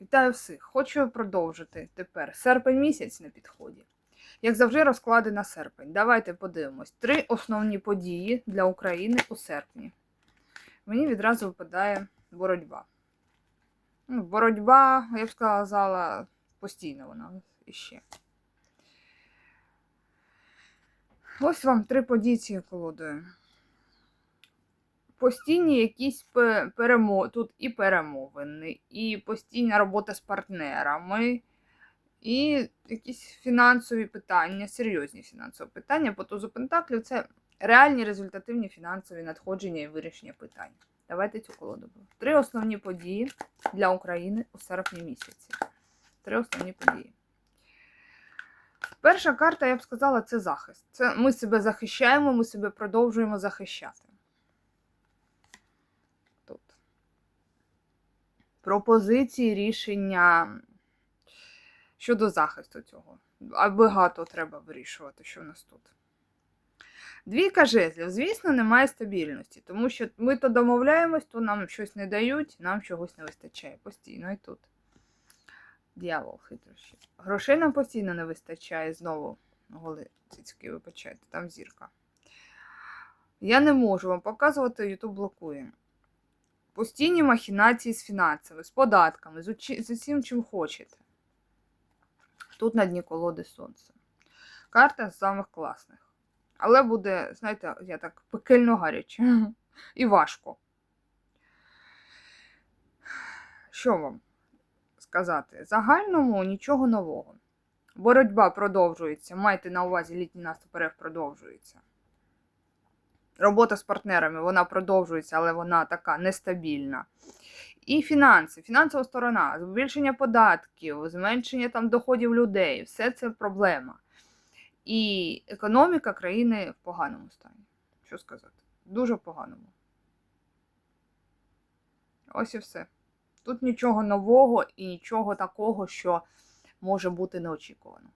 Вітаю всіх! Хочу продовжити тепер серпень місяць на підході. Як завжди, розклади на серпень. Давайте подивимось. Три основні події для України у серпні. Мені відразу випадає боротьба. Ну, боротьба, я б сказала, постійно вона іще. Ось вам три події цією колодою. Постійні якісь перемови, тут і перемовини, і постійна робота з партнерами, і якісь фінансові питання, серйозні фінансові питання. По тузу Пентаклів це реальні результативні фінансові надходження і вирішення питань. Давайте цю колоду. Три основні події для України у серпні місяці. Три основні події. Перша карта, я б сказала, це захист. Це ми себе захищаємо, ми себе продовжуємо захищати. Тут. Пропозиції рішення щодо захисту цього. А багато треба вирішувати, що в нас тут. Двійка жезлів, звісно, немає стабільності, тому що ми то домовляємось, то нам щось не дають, нам чогось не вистачає постійно і тут. Дьявол хитрощі. Грошей нам постійно не вистачає знову. Голи цицьки, вибачайте, там зірка. Я не можу вам показувати, YouTube блокує. Постійні махінації з фінансами, з податками, з, учи... з усім, чим хочете. Тут на дні колоди сонце. Карта з самих класних. Але буде, знаєте, я так пекельно гаряче. І важко. Що вам сказати? Загальному нічого нового. Боротьба продовжується. Майте на увазі літній наступ РФ продовжується. Робота з партнерами вона продовжується, але вона така нестабільна. І фінанси, фінансова сторона, збільшення податків, зменшення там доходів людей все це проблема. І економіка країни в поганому стані. Що сказати? Дуже поганому. Ось і все. Тут нічого нового і нічого такого, що може бути неочікувано.